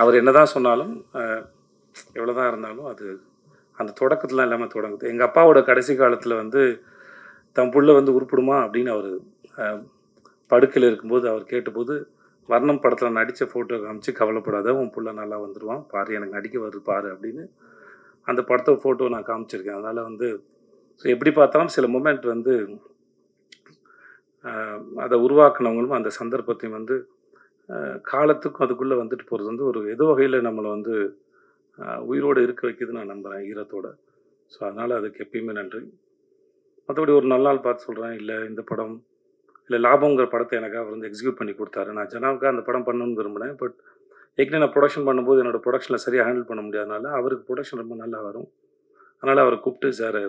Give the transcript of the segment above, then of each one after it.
அவர் என்னதான் சொன்னாலும் எவ்வளோதான் இருந்தாலும் அது அந்த தொடக்கத்துலாம் இல்லாமல் தொடங்குது. எங்கள் அப்பாவோட கடைசி காலத்தில் வந்து தன் புள்ள வந்து உருப்பிடுமா அப்படின்னு அவர் படுக்கையில் இருக்கும்போது அவர் கேட்டபோது வர்ணம் படத்தில் நடித்த ஃபோட்டோ காமிச்சு கவலைப்படாத உன் புள்ள நல்லா வந்துடுவான் பாரு எனக்கு நடிக்க வருது பாரு அப்படின்னு அந்த படத்தை ஃபோட்டோ நான் காமிச்சிருக்கேன். அதனால் வந்து ஸோ எப்படி பார்த்தாலும் சில மூமெண்ட் வந்து அதை உருவாக்குனவங்களும் அந்த சந்தர்ப்பத்தையும் வந்து காலத்துக்கும் அதுக்குள்ளே வந்துட்டு போகிறது வந்து ஒரு எது வகையில் நம்மளை வந்து உயிரோடு இருக்க வைக்குது நான் நம்புகிறேன் ஈரத்தோட. ஸோ அதனால் அதுக்கு எப்பயுமே நன்றி. மற்றபடி ஒரு நல்ல நாள் பார்த்து சொல்கிறேன் இல்லை இந்த படம் இல்லை லாபங்கிற படத்தை எனக்கு அவர் வந்து எக்ஸிக்யூட் பண்ணி கொடுத்தாரு. நான் ஜனாவுக்காக அந்த படம் பண்ணணும்னு விரும்பினேன் பட் ஏற்கனவே நான் ப்ரொடக்ஷன் பண்ணும்போது என்னோட ப்ரொடக்ஷனில் சரியாக ஹேண்டில் பண்ண முடியாதனால அவருக்கு ப்ரொடக்ஷன் ரொம்ப நல்லா வரும். அதனால் அவரை கூப்பிட்டு சார்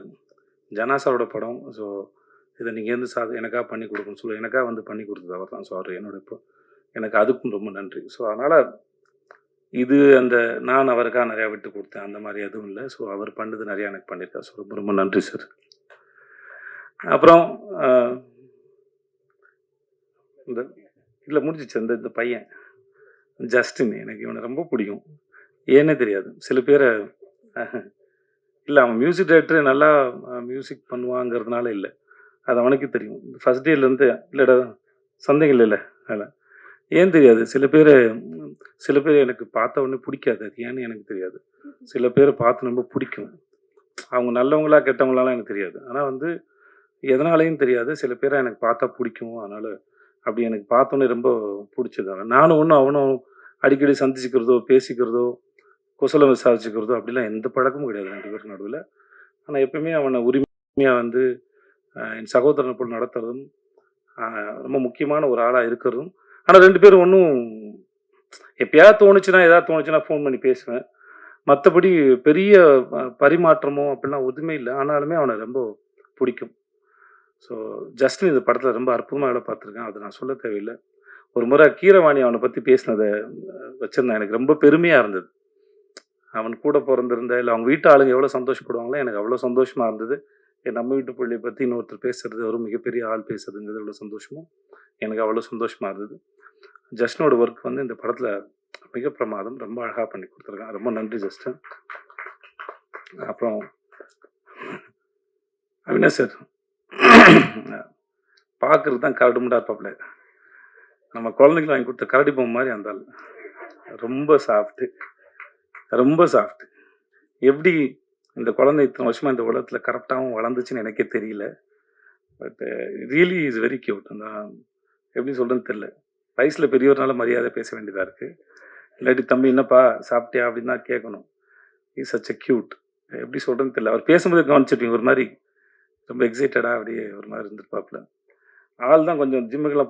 ஜனா சாரோட படம். ஸோ இதை நீங்கள் இருந்து சா எனக்காக பண்ணி கொடுக்கணும்னு சொல்லி எனக்காக வந்து பண்ணி கொடுத்தது அவர் தான். ஸோ அவர் என்னோட இப்போ எனக்கு அதுக்கும் ரொம்ப நன்றி. ஸோ அதனால் இது அந்த நான் அவருக்காக நிறையா விட்டு கொடுத்தேன். அந்த மாதிரி எதுவும் இல்லை. ஸோ அவர் பண்ணது நிறையா எனக்கு பண்ணியிருக்காரு. ஸோ ரொம்ப ரொம்ப நன்றி சார் அப்புறம் இந்த இல்லை முடிஞ்சிச்சு. அந்த இந்த பையன் ஜஸ்டின் எனக்கு இவனை ரொம்ப பிடிக்கும். ஏன்னே தெரியாது. சில பேரை இல்லை அவன் மியூசிக் டைரக்டர் நல்லா மியூசிக் பண்ணுவாங்கிறதுனால இல்லை. அது அவனுக்கு தெரியும். ஃபஸ்ட் டேலேருந்து இல்லைடா சந்தேகம் இல்லைல்ல அதில் ஏன் தெரியாது சில பேர் சில பேர் எனக்கு பார்த்த உடனே பிடிக்காது. அது ஏன்னு எனக்கு தெரியாது. சில பேரை பார்த்து ரொம்ப பிடிக்கும். அவங்க நல்லவங்களா கெட்டவங்களாலாம் எனக்கு தெரியாது. ஆனால் வந்து எதனாலையும் தெரியாது. சில பேரை எனக்கு பார்த்தா பிடிக்கும். அதனால் அப்படி எனக்கு பார்த்தோன்னே ரொம்ப பிடிச்சது. நானும் ஒன்றும் அவனும் அடிக்கடி சந்திச்சுக்கிறதோ பேசிக்கிறதோ குசலம் விசாரிச்சுக்கிறதோ அப்படிலாம் எந்த பழக்கமும் கிடையாது ரெண்டு பேருக்கு நடுவில். ஆனால் எப்பயுமே அவனை உரிமையாக வந்து என் சகோதரனை போல் நடத்துறதும் ரொம்ப முக்கியமான ஒரு ஆளாக இருக்கிறதும் ஆனால் ரெண்டு பேரும் ஒன்றும் எப்பயாவது தோணுச்சுன்னா ஏதாவது தோணுச்சுன்னா ஃபோன் பண்ணி பேசுவேன். மற்றபடி பெரிய பரிமாற்றமோ அப்படிலாம் எதுவுமே இல்லை. ஆனாலுமே அவனை ரொம்ப பிடிக்கும். ஸோ ஜஸ்டின் இந்த படத்தில் ரொம்ப அற்புதமாக வேலை பார்த்துருக்கேன். அதை நான் சொல்ல தேவையில்லை. ஒரு முறை கீரவாணி அவனை பற்றி பேசினதை வச்சுருந்தேன். எனக்கு ரொம்ப பெருமையாக இருந்தது. அவன் கூட பிறந்திருந்த இல்லை அவங்க வீட்டு ஆளுங்க எவ்வளோ சந்தோஷப்படுவாங்களோ எனக்கு அவ்வளோ சந்தோஷமாக இருந்தது. என் நம்ம வீட்டு பிள்ளையை பற்றி இன்னொருத்தர் பேசுறது ஒரு மிகப்பெரிய ஆள் பேசுறதுங்கிறது எவ்வளோ சந்தோஷமோ எனக்கு அவ்வளோ சந்தோஷமாக இருந்தது. ஜஸ்டனோட ஒர்க் வந்து இந்த படத்தில் மிக பிரமாதம் ரொம்ப அழகாக பண்ணி கொடுத்துருக்கான் ரொம்ப நன்றி ஜஸ்டன். அப்புறம் அவினாஷ் சார் பார்க்குறது தான் கரடு முண்டா இருப்பாப்ல. நம்ம குழந்தைங்களுக்கு வாங்கி கொடுத்த கரடி பொம்மை மாதிரி அந்த ஆள். ரொம்ப சாஃப்ட்டு ரொம்ப சாஃப்ட்டு எப்படி இந்த குழந்தை இத்தனை வருஷமாக இந்த உலகத்தில் கரெக்டாகவும் வளர்ந்துச்சுன்னு எனக்கே தெரியல. But really is very cute அந்த எப்படி சொல்கிறேன்னு தெரியல. வயசில் பெரியவர்னால மரியாதை பேச வேண்டியதாக இருக்குது இல்லாட்டி தம்பி என்னப்பா சாப்பிட்டியா அப்படின்னு தான் கேட்கணும் இஸ் சச் எ க்யூட் எப்படி சொல்கிறேன்னு தெரியல. அவர் பேசும்போது கவனிச்சிருப்பீங்க ஒரு மாதிரி ரொம்ப எக்ஸைட்டடாக அப்படியே ஒரு மாதிரி இருந்திருப்பாப்புல. ஆள் தான் கொஞ்சம் ஜிம்முக்கெல்லாம்